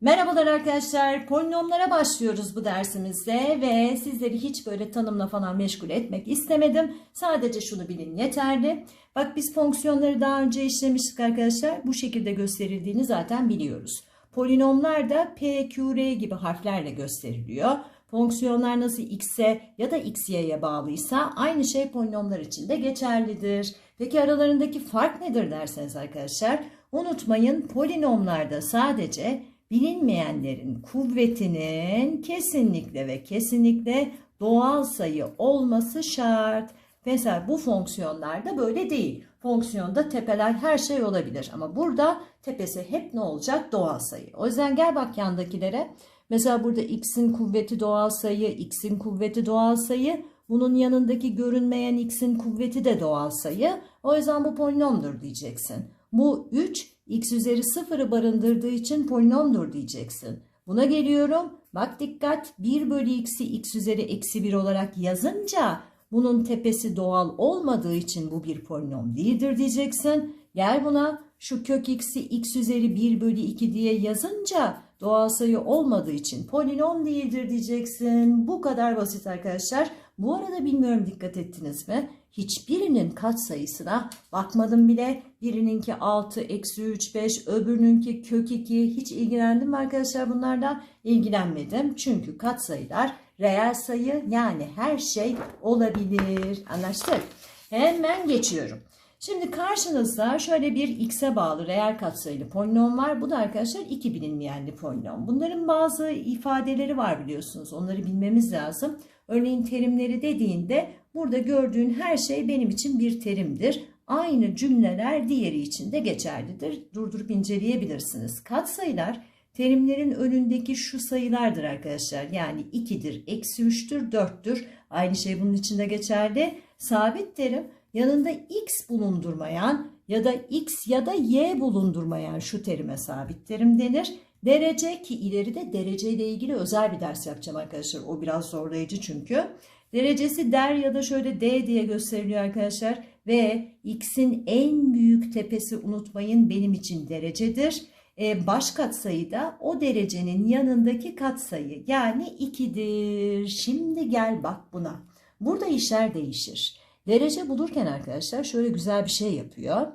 Merhabalar arkadaşlar. Polinomlara başlıyoruz bu dersimizde ve sizleri hiç böyle tanımla falan meşgul etmek istemedim. Sadece şunu bilin yeterli. Bak biz fonksiyonları daha önce işlemiştik arkadaşlar. Bu şekilde gösterildiğini zaten biliyoruz. Polinomlar da P, Q, R gibi harflerle gösteriliyor. Fonksiyonlar nasıl x'e ya da xy'ye bağlıysa aynı şey polinomlar için de geçerlidir. Peki aralarındaki fark nedir derseniz arkadaşlar unutmayın polinomlarda sadece bilinmeyenlerin kuvvetinin kesinlikle ve kesinlikle doğal sayı olması şart. Mesela bu fonksiyonlarda böyle değil. Fonksiyonda tepeler her şey olabilir ama burada tepesi hep ne olacak? Doğal sayı. O yüzden gel bak yandakilere. Mesela burada x'in kuvveti doğal sayı, x'in kuvveti doğal sayı. Bunun yanındaki görünmeyen x'in kuvveti de doğal sayı. O yüzden bu polinomdur diyeceksin. Bu 3 x üzeri 0'ı barındırdığı için polinomdur diyeceksin. Buna geliyorum. Bak dikkat 1 bölü x'i x üzeri eksi 1 olarak yazınca bunun tepesi doğal olmadığı için bu bir polinom değildir diyeceksin. Gel buna şu kök x'i x üzeri 1 bölü 2 diye yazınca doğal sayı olmadığı için polinom değildir diyeceksin. Bu kadar basit arkadaşlar. Bu arada bilmiyorum dikkat ettiniz mi? Hiçbirinin kat sayısına bakmadım bile. Birininki 6, eksi 3, 5, öbürününki kök 2. Hiç ilgilendim mi arkadaşlar bunlardan? İlgilenmedim. Çünkü kat sayılar reel sayı yani her şey olabilir. Anlaştık? Hemen geçiyorum. Şimdi karşınızda şöyle bir x'e bağlı reel katsayılı polinom var. Bu da arkadaşlar iki bilinmeyenli polinom. Bunların bazı ifadeleri var biliyorsunuz. Onları bilmemiz lazım. Örneğin terimleri dediğinde burada gördüğün her şey benim için bir terimdir. Aynı cümleler diğeri için de geçerlidir. Durdurup inceleyebilirsiniz. Katsayılar terimlerin önündeki şu sayılardır arkadaşlar. Yani 2'dir, eksi 3'tür, 4'tür. Aynı şey bunun için de geçerli. Sabit terim yanında x bulundurmayan ya da x ya da y bulundurmayan şu terime sabit terim denir. Derece ki ileride dereceyle ilgili özel bir ders yapacağım arkadaşlar. O biraz zorlayıcı çünkü. Derecesi der ya da şöyle d diye gösteriliyor arkadaşlar. Ve x'in en büyük tepesi unutmayın benim için derecedir. Ee, baş katsayı da o derecenin yanındaki katsayı yani 2'dir. Şimdi gel bak buna. Burada işler değişir. Derece bulurken arkadaşlar şöyle güzel bir şey yapıyor.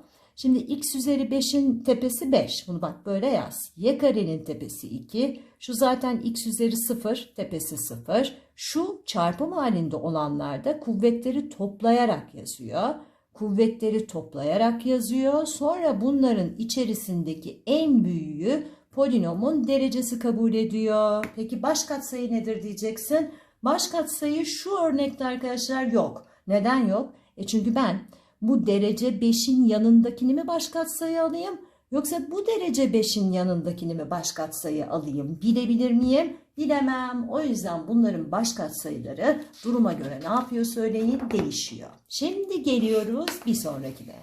Şimdi x üzeri 5'in tepesi 5. Bunu bak böyle yaz. Y karenin tepesi 2. Şu zaten x üzeri 0 tepesi 0. Şu çarpım halinde olanlarda kuvvetleri toplayarak yazıyor. Kuvvetleri toplayarak yazıyor. Sonra bunların içerisindeki en büyüğü polinomun derecesi kabul ediyor. Peki baş katsayı nedir diyeceksin. Baş katsayı şu örnekte arkadaşlar yok. Neden yok? E çünkü ben bu derece 5'in yanındakini mi baş katsayı alayım? Yoksa bu derece 5'in yanındakini mi baş katsayı alayım? Bilebilir miyim? Bilemem. O yüzden bunların baş katsayıları duruma göre ne yapıyor söyleyin? Değişiyor. Şimdi geliyoruz bir sonrakine.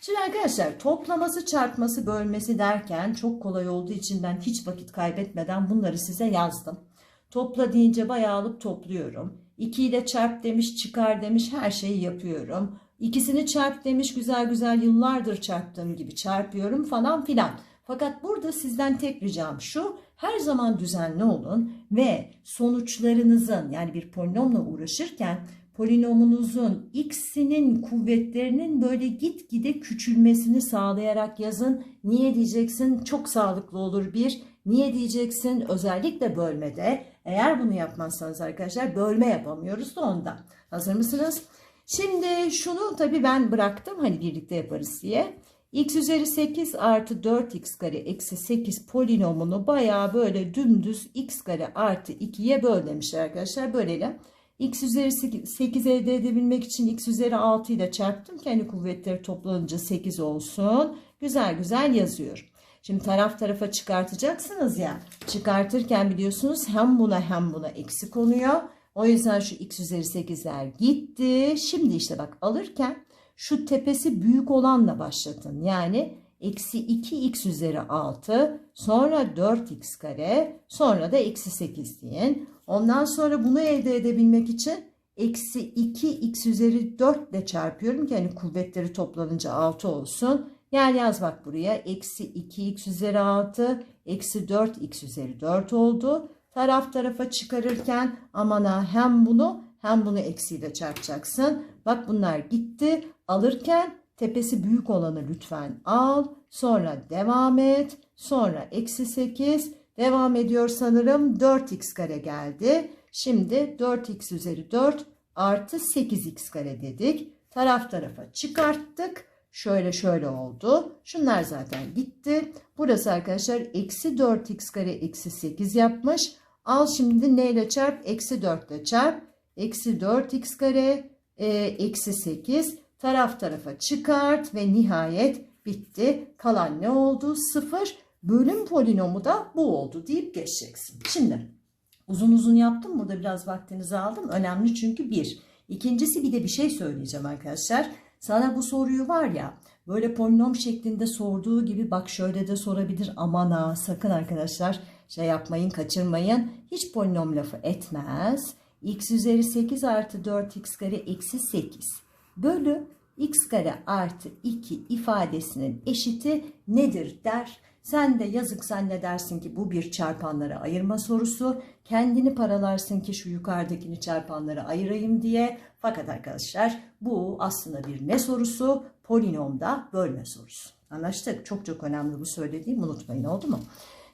Şimdi arkadaşlar toplaması, çarpması, bölmesi derken çok kolay olduğu için ben hiç vakit kaybetmeden bunları size yazdım. Topla deyince bayağı alıp topluyorum. 2 ile çarp demiş, çıkar demiş her şeyi yapıyorum. İkisini çarp demiş güzel güzel yıllardır çarptığım gibi çarpıyorum falan filan. Fakat burada sizden tek ricam şu her zaman düzenli olun ve sonuçlarınızın yani bir polinomla uğraşırken polinomunuzun x'inin kuvvetlerinin böyle gitgide küçülmesini sağlayarak yazın. Niye diyeceksin? Çok sağlıklı olur bir. Niye diyeceksin? Özellikle bölmede. Eğer bunu yapmazsanız arkadaşlar bölme yapamıyoruz da ondan. Hazır mısınız? Şimdi şunu tabii ben bıraktım hani birlikte yaparız diye. x üzeri 8 artı 4x kare eksi 8 polinomunu bayağı böyle dümdüz x kare artı 2'ye böl demişler arkadaşlar. Bölelim. x üzeri 8 elde edebilmek için x üzeri 6 ile çarptım. Kendi kuvvetleri toplanınca 8 olsun. Güzel güzel yazıyorum. Şimdi taraf tarafa çıkartacaksınız ya. Çıkartırken biliyorsunuz hem buna hem buna eksi konuyor. O yüzden şu x üzeri 8'ler gitti. Şimdi işte bak alırken şu tepesi büyük olanla başlatın. Yani eksi 2x üzeri 6 sonra 4x kare sonra da eksi 8 deyin. Ondan sonra bunu elde edebilmek için eksi 2x üzeri 4 ile çarpıyorum ki hani kuvvetleri toplanınca 6 olsun. Gel yaz bak buraya. Eksi 2x üzeri 6. Eksi 4x üzeri 4 oldu. Taraf tarafa çıkarırken aman ha hem bunu hem bunu eksiyle çarpacaksın. Bak bunlar gitti. Alırken tepesi büyük olanı lütfen al. Sonra devam et. Sonra eksi 8. Devam ediyor sanırım 4x kare geldi. Şimdi 4x üzeri 4 artı 8x kare dedik. Taraf tarafa çıkarttık. Şöyle şöyle oldu. Şunlar zaten gitti. Burası arkadaşlar eksi 4x kare eksi 8 yapmış. Al şimdi neyle çarp? Eksi 4 ile çarp. Eksi 4x kare e, eksi 8. Taraf tarafa çıkart ve nihayet bitti. Kalan ne oldu? 0. Bölüm polinomu da bu oldu deyip geçeceksin. Şimdi uzun uzun yaptım. Burada biraz vaktinizi aldım. Önemli çünkü bir. İkincisi bir de bir şey söyleyeceğim arkadaşlar. Sana bu soruyu var ya böyle polinom şeklinde sorduğu gibi bak şöyle de sorabilir. Aman ha sakın arkadaşlar şey yapmayın kaçırmayın. Hiç polinom lafı etmez. x üzeri 8 artı 4x kare eksi 8 bölü x kare artı 2 ifadesinin eşiti nedir der. Sen de yazık zannedersin ki bu bir çarpanlara ayırma sorusu. Kendini paralarsın ki şu yukarıdakini çarpanlara ayırayım diye. Fakat arkadaşlar bu aslında bir ne sorusu? Polinomda bölme sorusu. Anlaştık. Çok çok önemli bu söylediğim unutmayın oldu mu?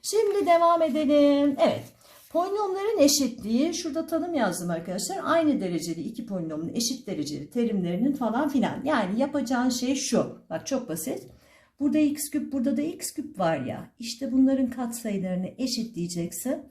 Şimdi devam edelim. Evet. Polinomların eşitliği şurada tanım yazdım arkadaşlar. Aynı dereceli iki polinomun eşit dereceli terimlerinin falan filan. Yani yapacağın şey şu. Bak çok basit. Burada x küp burada da x küp var ya. İşte bunların katsayılarını eşitleyeceksin.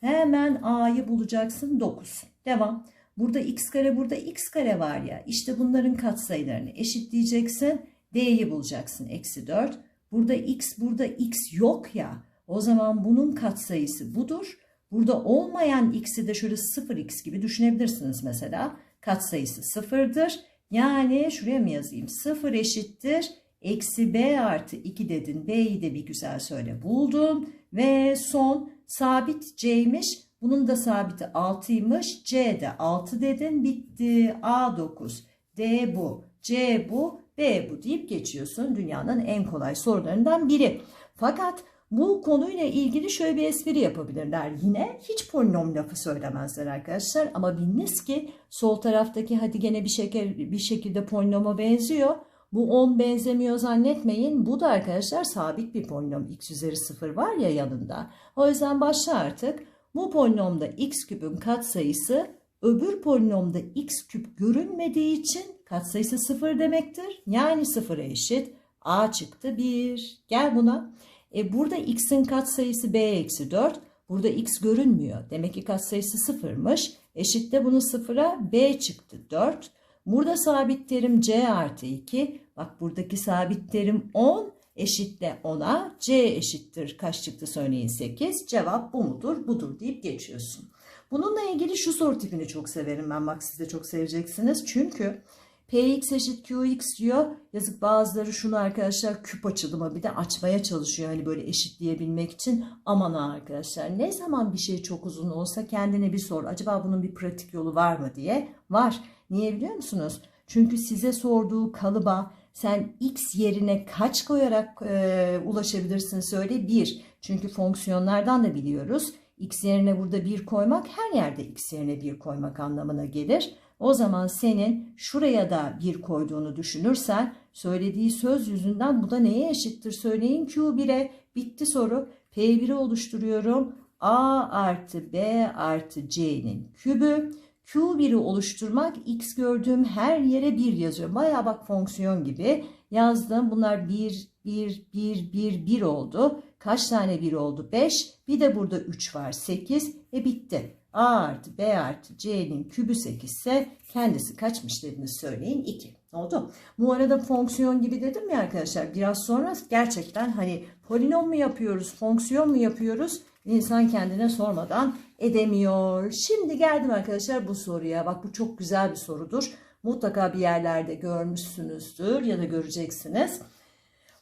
Hemen a'yı bulacaksın 9. Devam. Burada x kare burada x kare var ya. İşte bunların katsayılarını eşitleyeceksin. D'yi bulacaksın eksi 4. Burada x burada x yok ya. O zaman bunun katsayısı budur. Burada olmayan x'i de şöyle 0x gibi düşünebilirsiniz mesela. Katsayısı sıfırdır. Yani şuraya mı yazayım? 0 eşittir. Eksi b artı 2 dedin. B'yi de bir güzel söyle buldum. Ve son sabit c'ymiş. Bunun da sabiti 6'ymış. C de 6 dedin. Bitti. A 9. D bu. C bu. B bu deyip geçiyorsun. Dünyanın en kolay sorularından biri. Fakat bu konuyla ilgili şöyle bir espri yapabilirler. Yine hiç polinom lafı söylemezler arkadaşlar. Ama biliniz ki sol taraftaki hadi gene bir, şeker, bir şekilde polinoma benziyor. Bu 10 benzemiyor zannetmeyin. Bu da arkadaşlar sabit bir polinom. x üzeri 0 var ya yanında. O yüzden başla artık. Bu polinomda x küpün katsayısı öbür polinomda x küp görünmediği için katsayısı 0 demektir. Yani 0'a eşit. a çıktı 1. Gel buna. E burada x'in katsayısı b eksi 4. Burada x görünmüyor. Demek ki katsayısı sıfırmış. Eşitte bunu sıfıra b çıktı 4. Burada sabit terim c artı 2. Bak buradaki sabit terim 10 eşitle 10'a c eşittir. Kaç çıktı söyleyin 8. Cevap bu mudur? Budur deyip geçiyorsun. Bununla ilgili şu soru tipini çok severim ben. Bak siz de çok seveceksiniz. Çünkü Px eşit Qx diyor. Yazık bazıları şunu arkadaşlar küp açılımı bir de açmaya çalışıyor. Hani böyle eşitleyebilmek için. Aman ha arkadaşlar ne zaman bir şey çok uzun olsa kendine bir sor. Acaba bunun bir pratik yolu var mı diye. Var. Niye biliyor musunuz? Çünkü size sorduğu kalıba sen x yerine kaç koyarak e, ulaşabilirsin söyle. Bir. Çünkü fonksiyonlardan da biliyoruz. x yerine burada bir koymak her yerde x yerine bir koymak anlamına gelir. O zaman senin şuraya da bir koyduğunu düşünürsen söylediği söz yüzünden bu da neye eşittir söyleyin Q1'e bitti soru. P1'i oluşturuyorum. A artı B artı C'nin kübü. Q1'i oluşturmak x gördüğüm her yere 1 yazıyorum. Baya bak fonksiyon gibi yazdım. Bunlar 1, 1, 1, 1, 1 oldu. Kaç tane 1 oldu? 5. Bir de burada 3 var. 8. E bitti. A artı B artı C'nin kübü 8 ise kendisi kaçmış dediğini söyleyin 2. Oldu. Bu arada fonksiyon gibi dedim ya arkadaşlar biraz sonra gerçekten hani polinom mu yapıyoruz, fonksiyon mu yapıyoruz insan kendine sormadan edemiyor. Şimdi geldim arkadaşlar bu soruya. Bak bu çok güzel bir sorudur. Mutlaka bir yerlerde görmüşsünüzdür ya da göreceksiniz.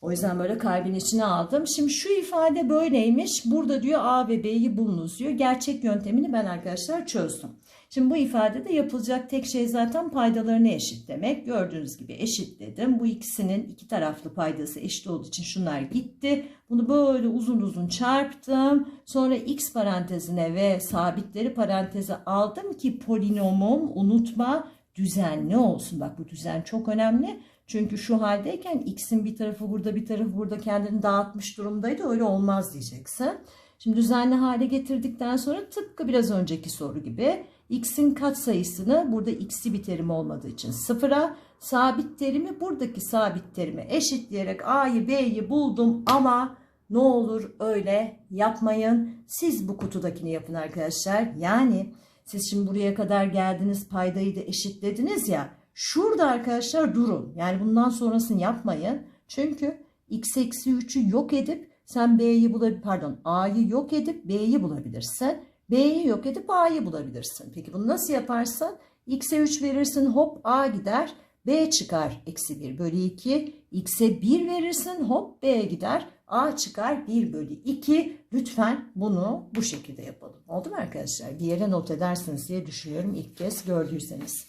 O yüzden böyle kalbin içine aldım. Şimdi şu ifade böyleymiş. Burada diyor A ve B'yi bulunuz diyor. Gerçek yöntemini ben arkadaşlar çözdüm. Şimdi bu ifadede yapılacak tek şey zaten paydalarını eşitlemek. Gördüğünüz gibi eşitledim. Bu ikisinin iki taraflı paydası eşit olduğu için şunlar gitti. Bunu böyle uzun uzun çarptım. Sonra x parantezine ve sabitleri paranteze aldım ki polinomum unutma düzenli olsun. Bak bu düzen çok önemli. Çünkü şu haldeyken x'in bir tarafı burada bir tarafı burada kendini dağıtmış durumdaydı. Öyle olmaz diyeceksin. Şimdi düzenli hale getirdikten sonra tıpkı biraz önceki soru gibi x'in katsayısını burada x'i bir terim olmadığı için sıfıra sabit terimi buradaki sabit terime eşitleyerek a'yı b'yi buldum ama ne olur öyle yapmayın. Siz bu kutudakini yapın arkadaşlar. Yani siz şimdi buraya kadar geldiniz paydayı da eşitlediniz ya. Şurada arkadaşlar durun. Yani bundan sonrasını yapmayın. Çünkü x eksi 3'ü yok edip sen b'yi bulabilir pardon a'yı yok edip b'yi bulabilirsin. B'yi yok edip a'yı bulabilirsin. Peki bunu nasıl yaparsın? x'e 3 verirsin hop a gider. B çıkar eksi 1 bölü 2. X'e 1 verirsin hop B gider. A çıkar 1 bölü 2. Lütfen bunu bu şekilde yapalım. Oldu mu arkadaşlar? Bir yere not edersiniz diye düşünüyorum ilk kez gördüyseniz.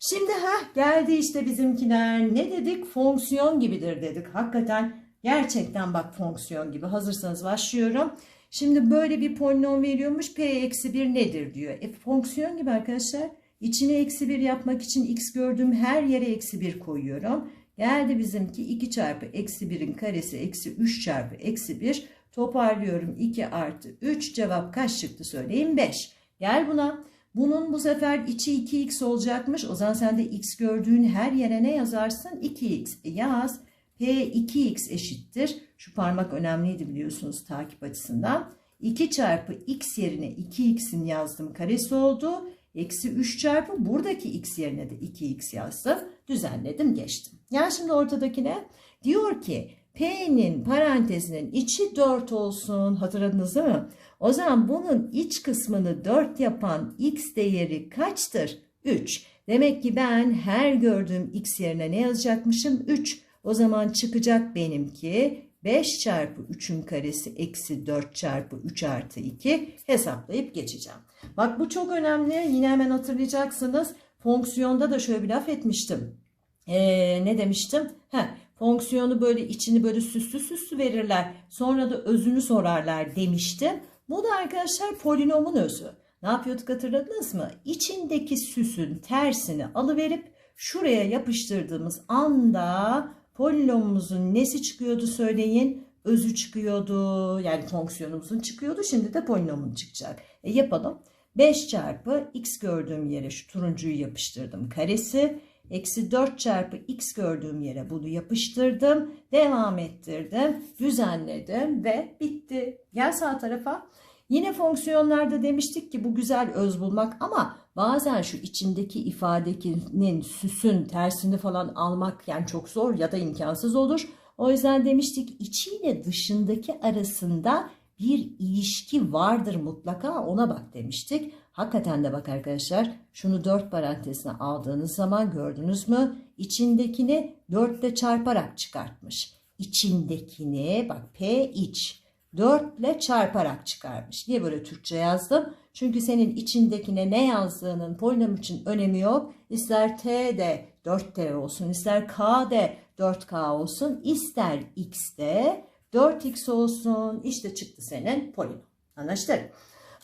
Şimdi ha geldi işte bizimkiler. Ne dedik? Fonksiyon gibidir dedik. Hakikaten gerçekten bak fonksiyon gibi. Hazırsanız başlıyorum. Şimdi böyle bir polinom veriyormuş. P eksi 1 nedir diyor. E, fonksiyon gibi arkadaşlar. İçine eksi 1 yapmak için x gördüğüm her yere eksi 1 koyuyorum. Geldi bizimki 2 çarpı eksi 1'in karesi eksi 3 çarpı eksi 1. Toparlıyorum 2 artı 3 cevap kaç çıktı söyleyin 5. Gel buna. Bunun bu sefer içi 2x olacakmış. O zaman sen de x gördüğün her yere ne yazarsın? 2x E, yaz. P 2x eşittir. Şu parmak önemliydi biliyorsunuz takip açısından. 2 çarpı x yerine 2x'in yazdım karesi oldu. Eksi 3 çarpı buradaki x yerine de 2x yazdım. Düzenledim geçtim. Yani şimdi ortadakine diyor ki P'nin parantezinin içi 4 olsun. Hatırladınız değil mi? O zaman bunun iç kısmını 4 yapan x değeri kaçtır? 3. Demek ki ben her gördüğüm x yerine ne yazacakmışım? 3. O zaman çıkacak benimki 5 çarpı 3'ün karesi eksi 4 çarpı 3 artı 2 hesaplayıp geçeceğim. Bak bu çok önemli. Yine hemen hatırlayacaksınız. Fonksiyonda da şöyle bir laf etmiştim. Ee, ne demiştim? Heh, fonksiyonu böyle içini böyle süslü süslü verirler. Sonra da özünü sorarlar demiştim. Bu da arkadaşlar polinomun özü. Ne yapıyorduk hatırladınız mı? İçindeki süsün tersini alıverip şuraya yapıştırdığımız anda polinomumuzun nesi çıkıyordu söyleyin? Özü çıkıyordu. Yani fonksiyonumuzun çıkıyordu. Şimdi de polinomun çıkacak. E yapalım. 5 çarpı x gördüğüm yere şu turuncuyu yapıştırdım. Karesi. Eksi 4 çarpı x gördüğüm yere bunu yapıştırdım. Devam ettirdim. Düzenledim ve bitti. Gel sağ tarafa. Yine fonksiyonlarda demiştik ki bu güzel öz bulmak ama bazen şu içindeki ifadenin süsün tersini falan almak yani çok zor ya da imkansız olur. O yüzden demiştik içiyle dışındaki arasında bir ilişki vardır mutlaka ona bak demiştik. Hakikaten de bak arkadaşlar şunu 4 parantezine aldığınız zaman gördünüz mü? İçindekini 4 ile çarparak çıkartmış. İçindekini bak P iç 4 ile çarparak çıkarmış. Niye böyle Türkçe yazdım? Çünkü senin içindekine ne yazdığının polinom için önemi yok. İster T de 4T olsun, ister K de 4K olsun, ister X de 4X olsun. İşte çıktı senin polinom. Anlaştık?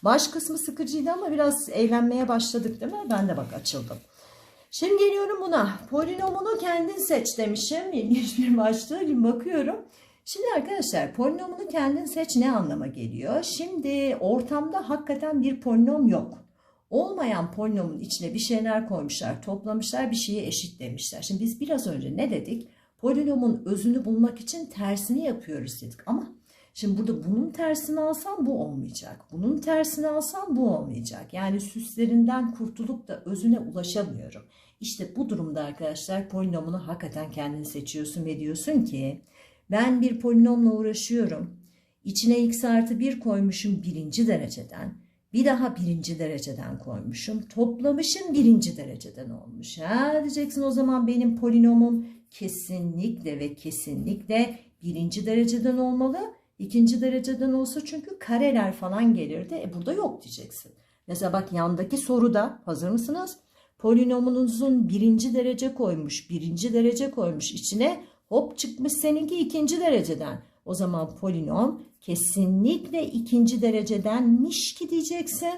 Baş kısmı sıkıcıydı ama biraz eğlenmeye başladık değil mi? Ben de bak açıldım. Şimdi geliyorum buna. Polinomunu kendin seç demişim. İlginç bir başlığı. Bakıyorum. Şimdi arkadaşlar polinomunu kendin seç ne anlama geliyor? Şimdi ortamda hakikaten bir polinom yok. Olmayan polinomun içine bir şeyler koymuşlar, toplamışlar, bir şeye eşitlemişler. Şimdi biz biraz önce ne dedik? Polinomun özünü bulmak için tersini yapıyoruz dedik ama şimdi burada bunun tersini alsam bu olmayacak. Bunun tersini alsam bu olmayacak. Yani süslerinden kurtulup da özüne ulaşamıyorum. İşte bu durumda arkadaşlar polinomunu hakikaten kendin seçiyorsun ve diyorsun ki ben bir polinomla uğraşıyorum. İçine x artı 1 koymuşum birinci dereceden. Bir daha birinci dereceden koymuşum. Toplamışım birinci dereceden olmuş. Ha diyeceksin o zaman benim polinomum kesinlikle ve kesinlikle birinci dereceden olmalı. İkinci dereceden olsa çünkü kareler falan gelirdi. E burada yok diyeceksin. Mesela bak yandaki soruda hazır mısınız? Polinomunuzun birinci derece koymuş, birinci derece koymuş içine hop çıkmış seninki ikinci dereceden. O zaman polinom kesinlikle ikinci derecedenmiş ki diyeceksin.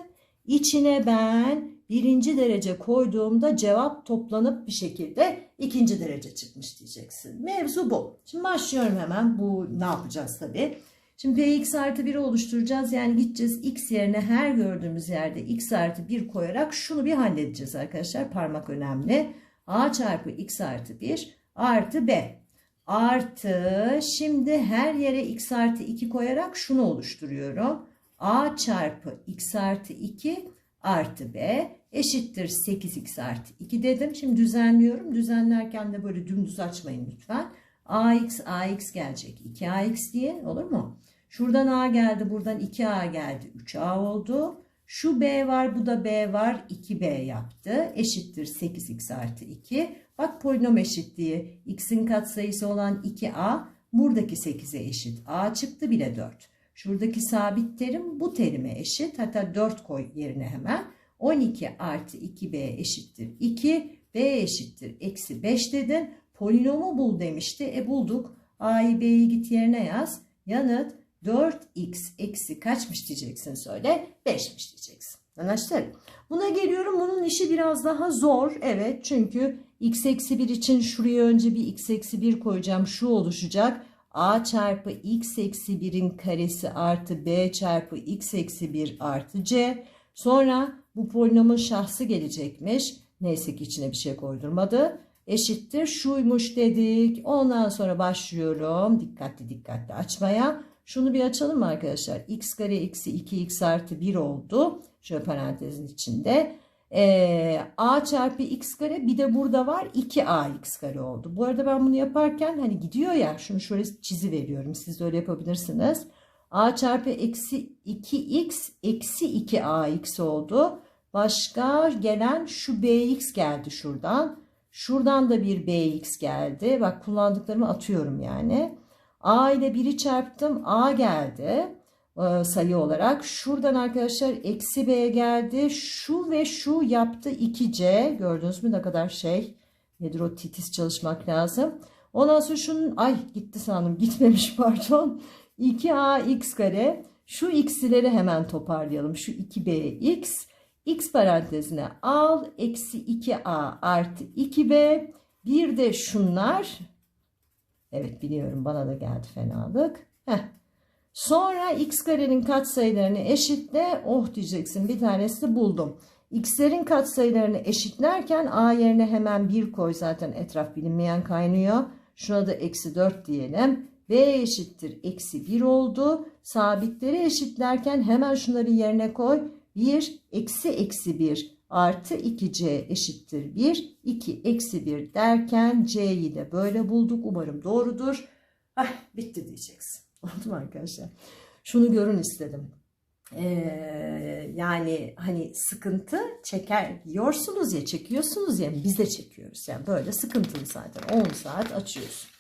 İçine ben birinci derece koyduğumda cevap toplanıp bir şekilde ikinci derece çıkmış diyeceksin. Mevzu bu. Şimdi başlıyorum hemen. Bu ne yapacağız tabii. Şimdi px artı 1'i oluşturacağız. Yani gideceğiz x yerine her gördüğümüz yerde x artı 1 koyarak şunu bir halledeceğiz arkadaşlar. Parmak önemli. a çarpı x artı 1 artı b. Artı şimdi her yere x artı 2 koyarak şunu oluşturuyorum. a çarpı x artı 2 artı b eşittir 8x artı 2 dedim. Şimdi düzenliyorum. Düzenlerken de böyle dümdüz açmayın lütfen. ax ax gelecek. 2ax diye olur mu? Şuradan a geldi. Buradan 2a geldi. 3a oldu. Şu b var. Bu da b var. 2b yaptı. Eşittir 8x artı 2. Bak polinom eşitliği. x'in katsayısı olan 2a buradaki 8'e eşit. a çıktı bile 4. Şuradaki sabit terim bu terime eşit. Hatta 4 koy yerine hemen. 12 artı 2b eşittir 2. b eşittir eksi 5 dedin. Polinomu bul demişti. E bulduk. a'yı b'yi git yerine yaz. Yanıt 4x eksi kaçmış diyeceksin söyle. 5'miş diyeceksin. Anlaştık. Buna geliyorum. Bunun işi biraz daha zor. Evet çünkü x eksi 1 için şuraya önce bir x eksi 1 koyacağım. Şu oluşacak. a çarpı x eksi 1'in karesi artı b çarpı x eksi 1 artı c. Sonra bu polinomun şahsı gelecekmiş. Neyse ki içine bir şey koydurmadı. Eşittir şuymuş dedik. Ondan sonra başlıyorum. Dikkatli dikkatli açmaya. Şunu bir açalım mı arkadaşlar? x kare eksi 2x artı 1 oldu. Şöyle parantezin içinde. Ee, a çarpı x kare bir de burada var 2ax kare oldu. Bu arada ben bunu yaparken hani gidiyor ya şunu şöyle çizi veriyorum. Siz de öyle yapabilirsiniz. a çarpı eksi 2x eksi 2ax oldu. Başka gelen şu bx geldi şuradan. Şuradan da bir bx geldi. Bak kullandıklarımı atıyorum yani. A ile 1'i çarptım. A geldi e, sayı olarak. Şuradan arkadaşlar eksi B geldi. Şu ve şu yaptı 2C. Gördünüz mü ne kadar şey. Nedir o titiz çalışmak lazım. Ondan sonra şunun ay gitti sandım gitmemiş pardon. 2ax kare. Şu x'leri hemen toparlayalım. Şu 2bx. x parantezine al. Eksi 2a artı 2b. Bir de şunlar Evet biliyorum bana da geldi fenalık. Heh. Sonra x karenin katsayılarını eşitle. Oh diyeceksin bir tanesi buldum. x'lerin katsayılarını eşitlerken a yerine hemen 1 koy zaten etraf bilinmeyen kaynıyor. Şuna da eksi 4 diyelim. b eşittir eksi 1 oldu. Sabitleri eşitlerken hemen şunları yerine koy. 1 eksi eksi 1 artı 2c eşittir 1. 2 eksi 1 derken c'yi de böyle bulduk. Umarım doğrudur. Ah bitti diyeceksin. Oldu mu arkadaşlar? Şunu görün istedim. Ee, yani hani sıkıntı çeker yiyorsunuz ya çekiyorsunuz ya biz de çekiyoruz. Yani böyle sıkıntılı zaten 10 saat açıyorsun.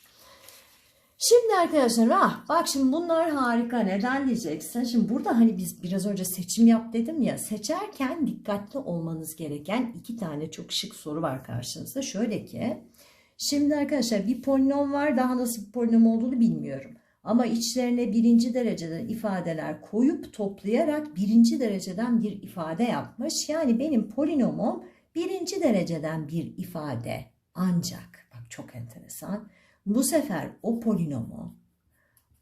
Şimdi arkadaşlar ah bak şimdi bunlar harika neden diyeceksin. Şimdi burada hani biz biraz önce seçim yap dedim ya seçerken dikkatli olmanız gereken iki tane çok şık soru var karşınızda. Şöyle ki şimdi arkadaşlar bir polinom var daha nasıl bir polinom olduğunu bilmiyorum. Ama içlerine birinci dereceden ifadeler koyup toplayarak birinci dereceden bir ifade yapmış. Yani benim polinomum birinci dereceden bir ifade ancak bak çok enteresan bu sefer o polinomu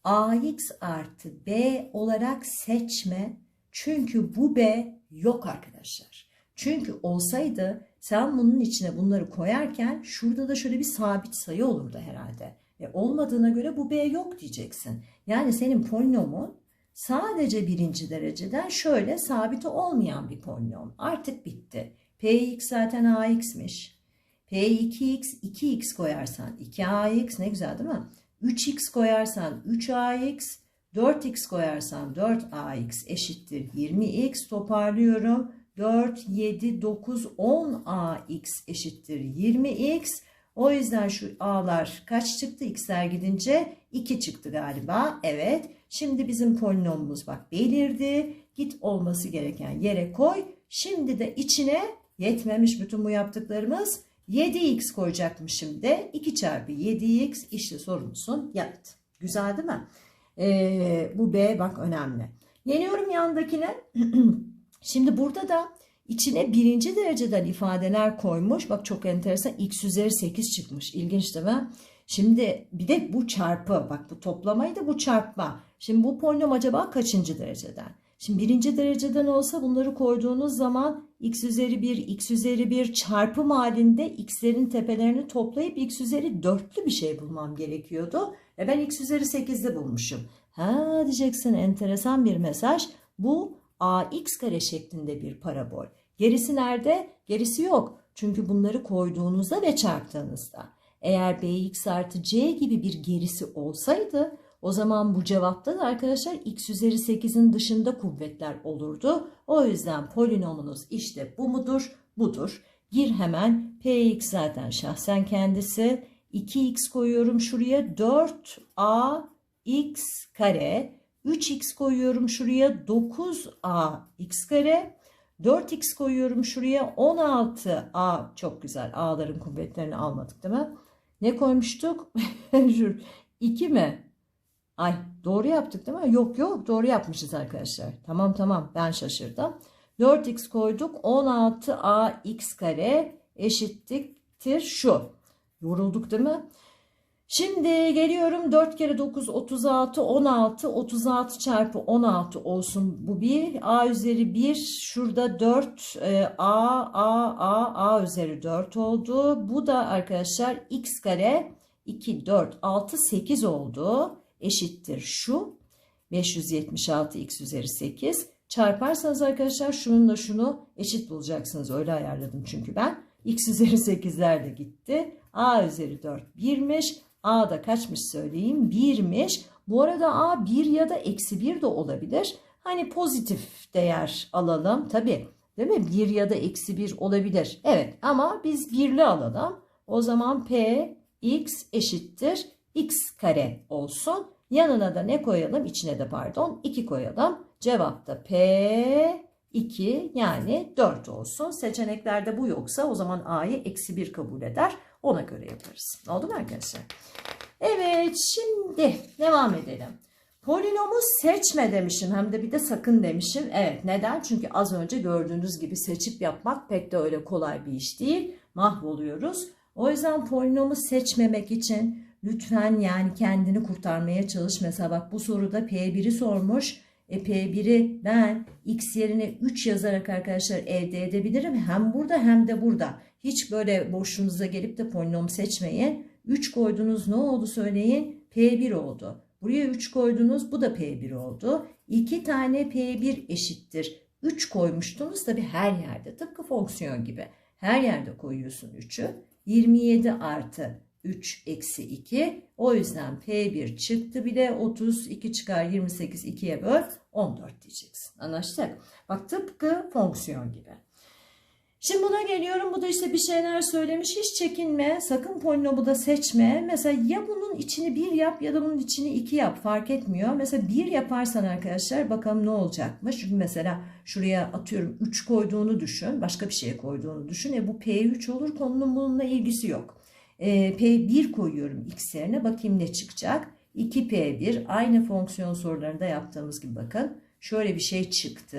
ax artı b olarak seçme. Çünkü bu b yok arkadaşlar. Çünkü olsaydı sen bunun içine bunları koyarken şurada da şöyle bir sabit sayı olurdu herhalde. E olmadığına göre bu b yok diyeceksin. Yani senin polinomun sadece birinci dereceden şöyle sabiti olmayan bir polinom. Artık bitti. px zaten ax'miş. P2x 2x koyarsan 2ax ne güzel değil mi? 3x koyarsan 3ax 4x koyarsan 4ax eşittir 20x toparlıyorum. 4, 7, 9, 10ax eşittir 20x. O yüzden şu a'lar kaç çıktı? x'ler gidince 2 çıktı galiba. Evet. Şimdi bizim polinomumuz bak belirdi. Git olması gereken yere koy. Şimdi de içine yetmemiş bütün bu yaptıklarımız 7x koyacakmışım de 2 çarpı 7x işte sorumuzun yanıtı. Güzel değil mi? Ee, bu B bak önemli. Geliyorum yandakine. Şimdi burada da içine birinci dereceden ifadeler koymuş. Bak çok enteresan. X üzeri 8 çıkmış. İlginç değil mi? Şimdi bir de bu çarpı. Bak bu toplamaydı bu çarpma. Şimdi bu polinom acaba kaçıncı dereceden? Şimdi birinci dereceden olsa bunları koyduğunuz zaman x üzeri 1, x üzeri 1 çarpım halinde x'lerin tepelerini toplayıp x üzeri dörtlü bir şey bulmam gerekiyordu. E ben x üzeri 8'de bulmuşum. Ha diyeceksin enteresan bir mesaj. Bu ax kare şeklinde bir parabol. Gerisi nerede? Gerisi yok. Çünkü bunları koyduğunuzda ve çarptığınızda. Eğer bx artı c gibi bir gerisi olsaydı o zaman bu cevapta da arkadaşlar x üzeri 8'in dışında kuvvetler olurdu. O yüzden polinomunuz işte bu mudur? Budur. Gir hemen px zaten şahsen kendisi. 2x koyuyorum şuraya 4ax kare. 3x koyuyorum şuraya 9ax kare. 4x koyuyorum şuraya 16a. Çok güzel. A'ların kuvvetlerini almadık değil mi? Ne koymuştuk? Şu 2 mi? Ay doğru yaptık değil mi? Yok yok doğru yapmışız arkadaşlar. Tamam tamam ben şaşırdım. 4x koyduk 16ax kare eşittir şu. Yorulduk değil mi? Şimdi geliyorum 4 kere 9 36 16 36 çarpı 16 olsun bu bir a üzeri 1 şurada 4 e, a a a a üzeri 4 oldu. Bu da arkadaşlar x kare 2 4 6 8 oldu eşittir şu. 576 x üzeri 8 çarparsanız arkadaşlar şununla şunu eşit bulacaksınız. Öyle ayarladım çünkü ben. X üzeri 8'ler de gitti. A üzeri 4 1'miş a da kaçmış söyleyeyim? 1'miş bu arada a 1 ya da eksi 1 de olabilir. Hani pozitif değer alalım. Tabi değil mi? 1 ya da eksi 1 olabilir. Evet ama biz birli alalım. O zaman p x eşittir x kare olsun. Yanına da ne koyalım? İçine de pardon 2 koyalım. Cevapta P 2 yani 4 olsun. Seçeneklerde bu yoksa o zaman A'yı eksi 1 kabul eder. Ona göre yaparız. Oldu mu arkadaşlar? Evet şimdi devam edelim. Polinomu seçme demişim hem de bir de sakın demişim. Evet neden? Çünkü az önce gördüğünüz gibi seçip yapmak pek de öyle kolay bir iş değil. Mahvoluyoruz. O yüzden polinomu seçmemek için lütfen yani kendini kurtarmaya çalış. Mesela bak bu soruda P1'i sormuş. E P1'i ben x yerine 3 yazarak arkadaşlar elde edebilirim. Hem burada hem de burada. Hiç böyle boşluğunuza gelip de polinom seçmeyin. 3 koydunuz ne oldu söyleyin? P1 oldu. Buraya 3 koydunuz bu da P1 oldu. 2 tane P1 eşittir. 3 koymuştunuz tabi her yerde tıpkı fonksiyon gibi. Her yerde koyuyorsun 3'ü. 27 artı 3 eksi 2. O yüzden P1 çıktı bile 32 çıkar 28 2'ye böl 14 diyeceksin. Anlaştık? Bak tıpkı fonksiyon gibi. Şimdi buna geliyorum. Bu da işte bir şeyler söylemiş. Hiç çekinme. Sakın polinomu da seçme. Mesela ya bunun içini 1 yap ya da bunun içini 2 yap. Fark etmiyor. Mesela 1 yaparsan arkadaşlar bakalım ne olacakmış. Çünkü mesela şuraya atıyorum 3 koyduğunu düşün. Başka bir şey koyduğunu düşün. E bu P3 olur. Konunun bununla ilgisi yok. E, P1 koyuyorum x yerine. Bakayım ne çıkacak. 2P1 aynı fonksiyon sorularında yaptığımız gibi bakın. Şöyle bir şey çıktı.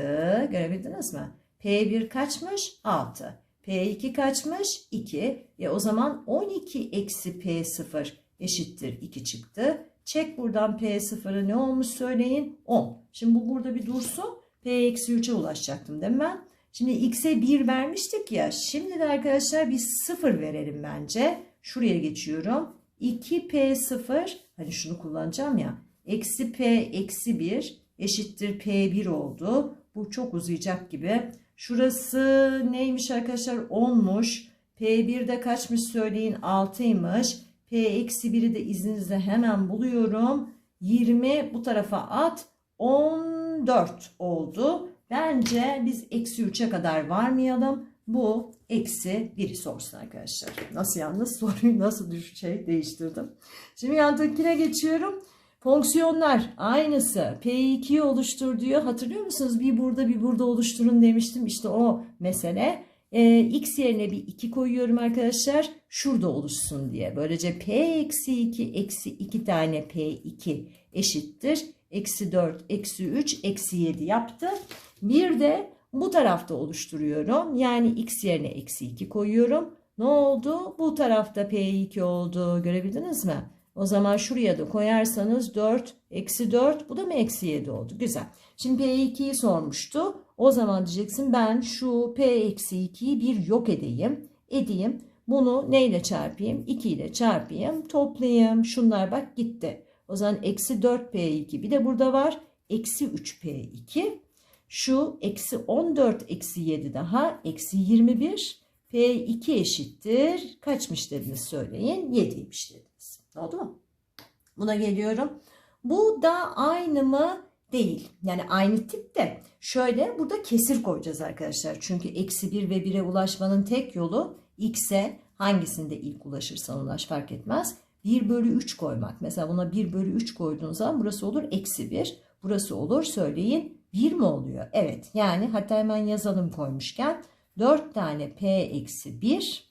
Görebildiniz mi? P1 kaçmış? 6. P2 kaçmış? 2. E o zaman 12 eksi P0 eşittir 2 çıktı. Çek buradan P0'ı ne olmuş söyleyin? 10. Şimdi bu burada bir dursun. P eksi 3'e ulaşacaktım değil mi ben? Şimdi x'e 1 vermiştik ya. Şimdi de arkadaşlar bir 0 verelim bence. Şuraya geçiyorum. 2P0 hani şunu kullanacağım ya. Eksi P eksi 1 eşittir P1 oldu. Bu çok uzayacak gibi. Şurası neymiş arkadaşlar? 10'muş. P1'de kaçmış söyleyin? 6'ymış. P eksi 1'i de izninizle hemen buluyorum. 20 bu tarafa at. 14 oldu. Bence biz eksi 3'e kadar varmayalım. Bu eksi 1'i sorsun arkadaşlar. Nasıl yalnız soruyu nasıl şey değiştirdim. Şimdi yanındakine geçiyorum. Fonksiyonlar aynısı. P2'yi oluştur diyor. Hatırlıyor musunuz? Bir burada bir burada oluşturun demiştim. İşte o mesele. Ee, x yerine bir 2 koyuyorum arkadaşlar. Şurada oluşsun diye. Böylece P eksi 2 eksi 2 tane P2 eşittir. Eksi 4 eksi 3 eksi 7 yaptı. Bir de bu tarafta oluşturuyorum. Yani x yerine eksi 2 koyuyorum. Ne oldu? Bu tarafta P2 oldu. Görebildiniz mi? O zaman şuraya da koyarsanız 4 eksi 4 bu da mı eksi 7 oldu? Güzel. Şimdi P2'yi sormuştu. O zaman diyeceksin ben şu P eksi 2'yi bir yok edeyim. Edeyim. Bunu neyle çarpayım? 2 ile çarpayım. Toplayayım. Şunlar bak gitti. O zaman eksi 4 P2 bir de burada var. Eksi 3 P2. Şu eksi 14 eksi 7 daha eksi 21. P2 eşittir. Kaçmış dediniz söyleyin. 7'ymiş dediniz. Oldu mu? Buna geliyorum. Bu da aynı mı? Değil. Yani aynı tip de şöyle burada kesir koyacağız arkadaşlar. Çünkü eksi 1 ve 1'e ulaşmanın tek yolu x'e hangisinde ilk ulaşırsan ulaş fark etmez. 1 bölü 3 koymak. Mesela buna 1 bölü 3 koyduğunuz zaman burası olur eksi 1. Burası olur söyleyin 1 mi oluyor? Evet yani hatta hemen yazalım koymuşken 4 tane p eksi 1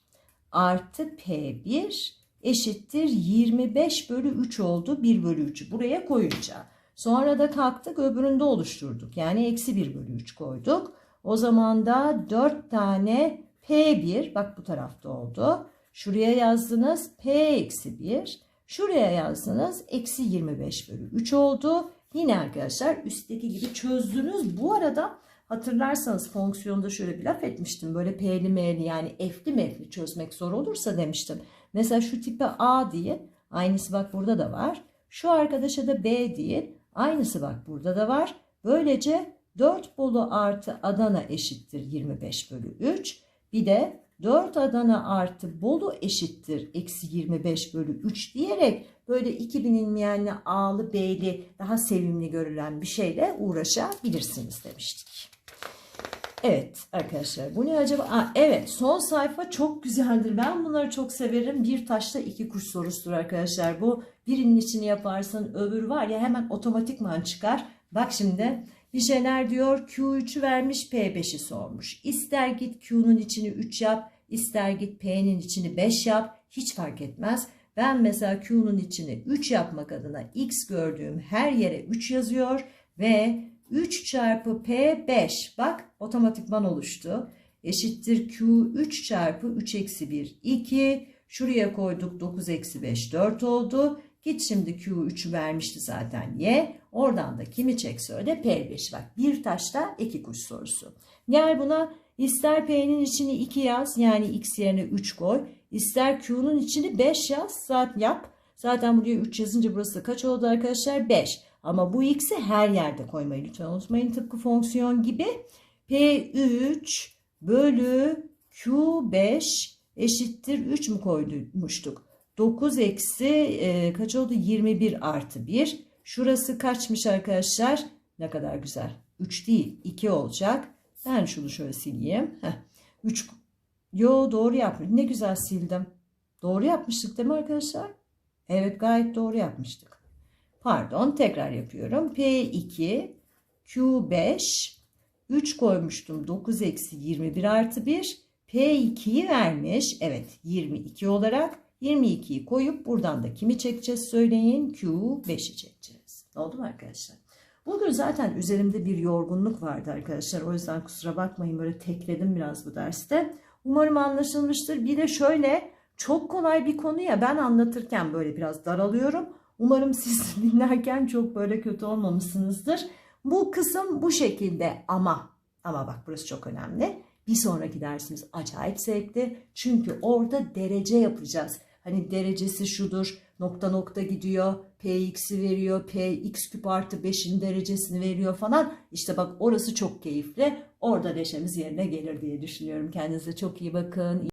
artı p1 eşittir 25 bölü 3 oldu 1 bölü 3'ü buraya koyunca. Sonra da kalktık öbüründe oluşturduk. Yani eksi 1 bölü 3 koyduk. O zaman da 4 tane P1 bak bu tarafta oldu. Şuraya yazdınız P eksi 1. Şuraya yazdınız eksi 25 bölü 3 oldu. Yine arkadaşlar üstteki gibi çözdünüz. Bu arada hatırlarsanız fonksiyonda şöyle bir laf etmiştim. Böyle P'li M'li yani F'li M'li çözmek zor olursa demiştim. Mesela şu tipe A diye aynısı bak burada da var. Şu arkadaşa da B diye Aynısı bak burada da var. Böylece 4 Bolu artı Adana eşittir 25 bölü 3. Bir de 4 Adana artı Bolu eşittir eksi 25 bölü 3 diyerek böyle iki bilinmeyenli A'lı B'li daha sevimli görülen bir şeyle uğraşabilirsiniz demiştik. Evet arkadaşlar bu ne acaba? Aa, evet son sayfa çok güzeldir. Ben bunları çok severim. Bir taşla iki kuş sorusudur arkadaşlar. Bu birinin içini yaparsan öbür var ya hemen otomatikman çıkar. Bak şimdi bir şeyler diyor Q3'ü vermiş P5'i sormuş. İster git Q'nun içini 3 yap ister git P'nin içini 5 yap hiç fark etmez. Ben mesela Q'nun içini 3 yapmak adına X gördüğüm her yere 3 yazıyor ve 3 çarpı P 5 bak otomatikman oluştu. Eşittir Q 3 çarpı 3 eksi 1 2. Şuraya koyduk 9 eksi 5 4 oldu. Git şimdi Q 3'ü vermişti zaten Y. Oradan da kimi çek söyle P 5 bak bir taşta iki kuş sorusu. Gel buna ister P'nin içini 2 yaz yani X yerine 3 koy. İster Q'nun içini 5 yaz zaten yap. Zaten buraya 3 yazınca burası kaç oldu arkadaşlar? 5. Ama bu x'i her yerde koymayı lütfen unutmayın. Tıpkı fonksiyon gibi P3 bölü Q5 eşittir 3 mü koymuştuk? 9 eksi e, kaç oldu? 21 artı 1. Şurası kaçmış arkadaşlar? Ne kadar güzel. 3 değil 2 olacak. Ben şunu şöyle sileyim. Heh. 3 Yo doğru yapmış. Ne güzel sildim. Doğru yapmıştık değil mi arkadaşlar? Evet gayet doğru yapmıştık. Pardon tekrar yapıyorum. P2 Q5 3 koymuştum. 9 eksi 21 artı 1. P2'yi vermiş. Evet 22 olarak 22'yi koyup buradan da kimi çekeceğiz söyleyin. Q5'i çekeceğiz. Oldu mu arkadaşlar? Bugün zaten üzerimde bir yorgunluk vardı arkadaşlar. O yüzden kusura bakmayın böyle tekledim biraz bu derste. Umarım anlaşılmıştır. Bir de şöyle çok kolay bir konu ya ben anlatırken böyle biraz daralıyorum. Umarım siz dinlerken çok böyle kötü olmamışsınızdır. Bu kısım bu şekilde ama ama bak burası çok önemli. Bir sonraki dersimiz acayip zevkli. Çünkü orada derece yapacağız. Hani derecesi şudur. Nokta nokta gidiyor. Px'i veriyor. Px küp artı 5'in derecesini veriyor falan. İşte bak orası çok keyifli. Orada neşemiz yerine gelir diye düşünüyorum. Kendinize çok iyi bakın.